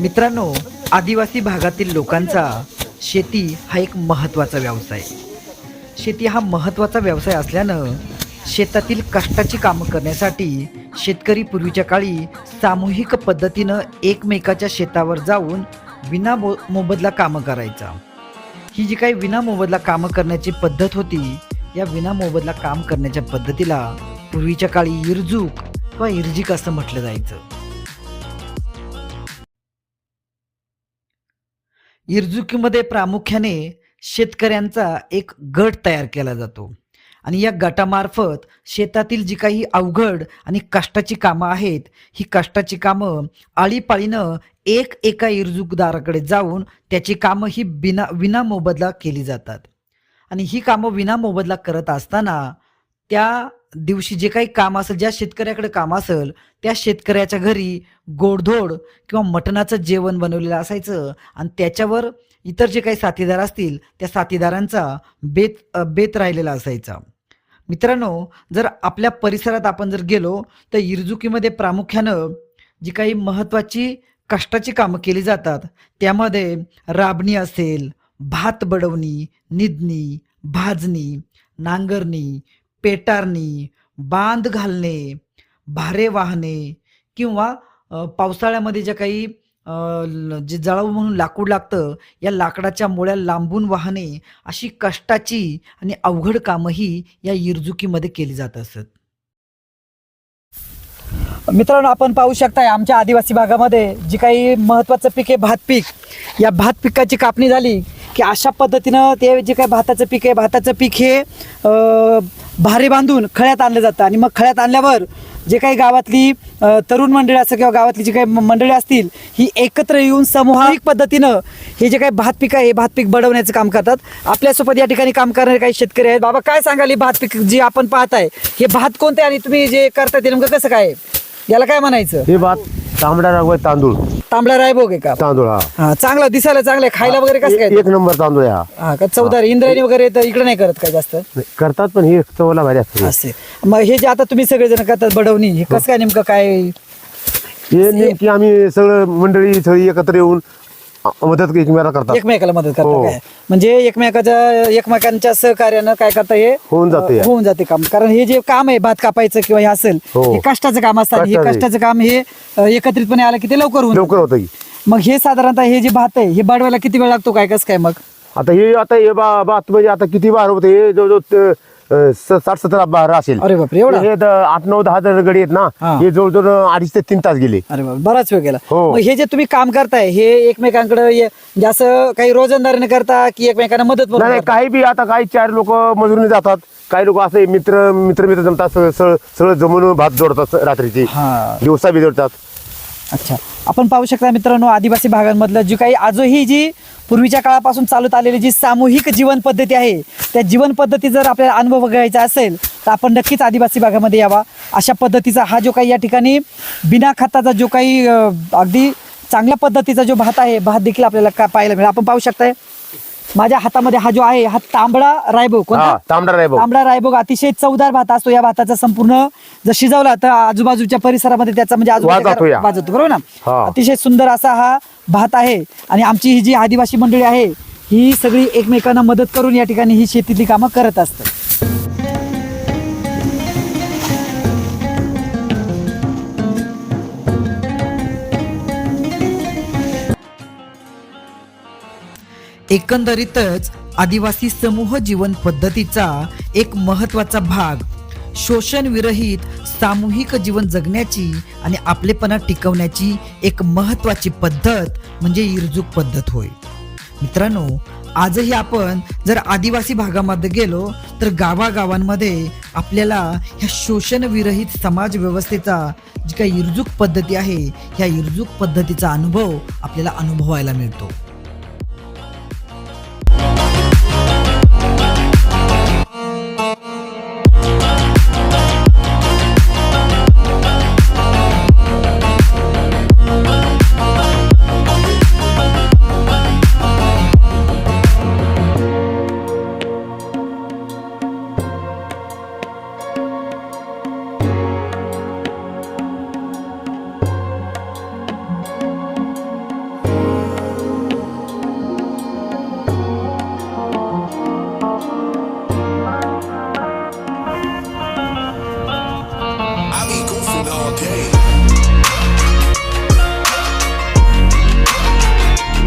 मित्रांनो आदिवासी भागातील लोकांचा शेती हा एक महत्त्वाचा व्यवसाय. शेती हा महत्त्वाचा व्यवसाय असल्यानं शेतातील कष्टाची कामं करण्यासाठी शेतकरी पूर्वीच्या काळी सामूहिक पद्धतीनं एकमेकाच्या शेतावर जाऊन विना मो मोबदला कामं करायचा. ही जी काही विना मोबदला कामं करण्याची पद्धत होती या विना मोबदला काम करण्याच्या पद्धतीला पूर्वीच्या काळी इरजूक किंवा इर्जिक असं म्हटलं जायचं. इर्जुकीमध्ये प्रामुख्याने शेतकऱ्यांचा एक गट तयार केला जातो. आणि या गटामार्फत शेतातील जी काही अवघड आणि कष्टाची कामं आहेत ही कष्टाची कामं आळीपाळीनं एक एका इर्जुकदाराकडे जाऊन त्याची कामं ही बिना विना मोबदला केली जातात. आणि ही कामं विना मोबदला करत असताना त्या दिवशी जे काही काम असेल ज्या शेतकऱ्याकडे काम असेल त्या शेतकऱ्याच्या घरी गोडधोड किंवा मटणाचं जेवण बनवलेलं असायचं आणि त्याच्यावर इतर जे काही साथीदार असतील त्या साथीदारांचा बेत बेत राहिलेला असायचा. मित्रांनो जर आपल्या परिसरात आपण जर गेलो तर इर्जुकीमध्ये प्रामुख्यानं जी काही महत्त्वाची कष्टाची कामं केली जातात त्यामध्ये राबणी असेल भात बडवणी निदणी भाजणी नांगरणी पेटारणी बांध घालणे भारे वाहणे किंवा पावसाळ्यामध्ये जे काही जे जळाऊ म्हणून लाकूड लागतं या लाकडाच्या मुळ्या लांबून वाहणे अशी कष्टाची आणि अवघड कामंही या इर्जुकीमध्ये केली जात असत. मित्रांनो आपण पाहू शकताय आमच्या आदिवासी भागामध्ये जी काही महत्त्वाचं पीक आहे भात पीक. या भात पिकाची कापणी झाली की अशा पद्धतीनं ते जे काही भाताचं पीक आहे भाताचं पीक हे भारे बांधून खळ्यात आणलं जातं. आणि मग खळ्यात आणल्यावर जे काही गावातली तरुण मंडळी असं किंवा गावातली जी काही मंडळी असतील ही एकत्र येऊन सामूहिक पद्धतीनं हे जे काही भात पीक आहे हे भात पीक बडवण्याचं काम करतात. आपल्यासोबत या ठिकाणी काम करणारे काही शेतकरी आहेत. बाबा काय सांगाल भात पीक जे आपण पाहताय? हे भात कोणते आणि तुम्ही जे करताय ते नेमकं कसं काय आहे? याला काय म्हणायचं? हे भात तांबडा रंग तांदूळ. तांबडा रायबोग आहे का? तांदूळ हा. हा चांगला दिसायला चांगलं आहे. खायला वगैरे कसं एक काय? एक नंबर तांदूळ आहे हा. हा का चौदार इंद्रायणी वगैरे तर इकडे नाही करत काय जास्त? नाही, करतात पण हे चवला भारी असते. असे मग हे जे आता तुम्ही सगळेजण करतात बडवणी हे कसं काय नेमकं काय? हे नेमकी आम्ही सगळं मंडळी सगळी एकत्र येऊन मदत एकमेकाला करतात एकमेकाला मदत करता हो. काय म्हणजे एकमेकाच्या एकमेकांच्या सहकार्यानं काय करता हे होऊन जाते अं, होऊन जाते काम कारण हे जे काम आहे भात कापायचं किंवा हे असेल हो. हे कष्टाचं काम असतात हे कष्टाचं. कष्टाचं काम हे अं, एकत्रितपणे आलं की ते लवकर होऊन लवकर जातं. होतं की मग हे साधारणतः हे जे भात आहे हे बडवायला किती वेळ लागतो काय कसं काय मग आता हे आता हे बा- भात म्हणजे आता किती बार होते हे जवळजवळ अ, स- साठ सतरा बार असेल. अरे बापरे एवढा? हे द- आठ नऊ दहा जण गडी आहेत ना हा. हे जवळजवळ अडीच ते तीन तास गेले. अरे बाबा बराच वेळ गेला. हो. मग हे जे तुम्ही काम करताय हे एकमेकांकडे ये- म्हणजे असं काही रोजंदारीने करता की एकमेकांना मदत म्हणून नाही नाही करता? काही बी आता काही चार लोक मजुरीने जातात. काही लोक असे मित्र मित्र मित्र जमतात सगळं सगळं- सगळं जमून भात जोडतात रात्रीची. हा. दिवसा बी जोडतात. अच्छा. आपण पाहू शकता मित्रांनो आदिवासी भागांमधलं जी काही आजही जी पूर्वीच्या काळापासून चालत आलेली जी सामूहिक जीवन पद्धती आहे त्या जीवन पद्धती जर आपल्याला अनुभव घ्यायचा असेल तर आपण नक्कीच आदिवासी भागामध्ये यावा. अशा पद्धतीचा हा जो काही या ठिकाणी बिना खताचा जो काही अगदी चांगल्या पद्धतीचा जो भात आहे भात देखील आपल्याला का पाहायला मिळेल. आपण पाहू शकताय माझ्या हातामध्ये हा जो आहे हा तांबडा रायबो कोणता? हा तांबडा राय भाऊ तांबडा रायबोग अतिशय चवदार भात असतो. या भाताचा संपूर्ण जर शिजवला तर आजूबाजूच्या परिसरामध्ये त्याचा म्हणजे. आजूबाजूचा वाजतो बरोबर ना. अतिशय सुंदर असा हा भात आहे आणि आमची ही जी आदिवासी मंडळी आहे ही सगळी एकमेकांना मदत करून या ठिकाणी ही शेतीतली कामं करत असतात. एकंदरीतच आदिवासी समूह जीवन पद्धतीचा एक महत्त्वाचा भाग. शोषण विरहित सामूहिक जीवन जगण्याची आणि आपलेपणा टिकवण्याची एक महत्वाची पद्धत म्हणजे इरजूक पद्धत होय. मित्रांनो आजही आपण जर आदिवासी भागामध्ये गेलो तर गावागावांमध्ये आपल्याला ह्या शोषणविरहित समाज व्यवस्थेचा जी काही इरजूक पद्धती आहे ह्या इरजूक पद्धतीचा अनुभव आपल्याला अनुभवायला मिळतो.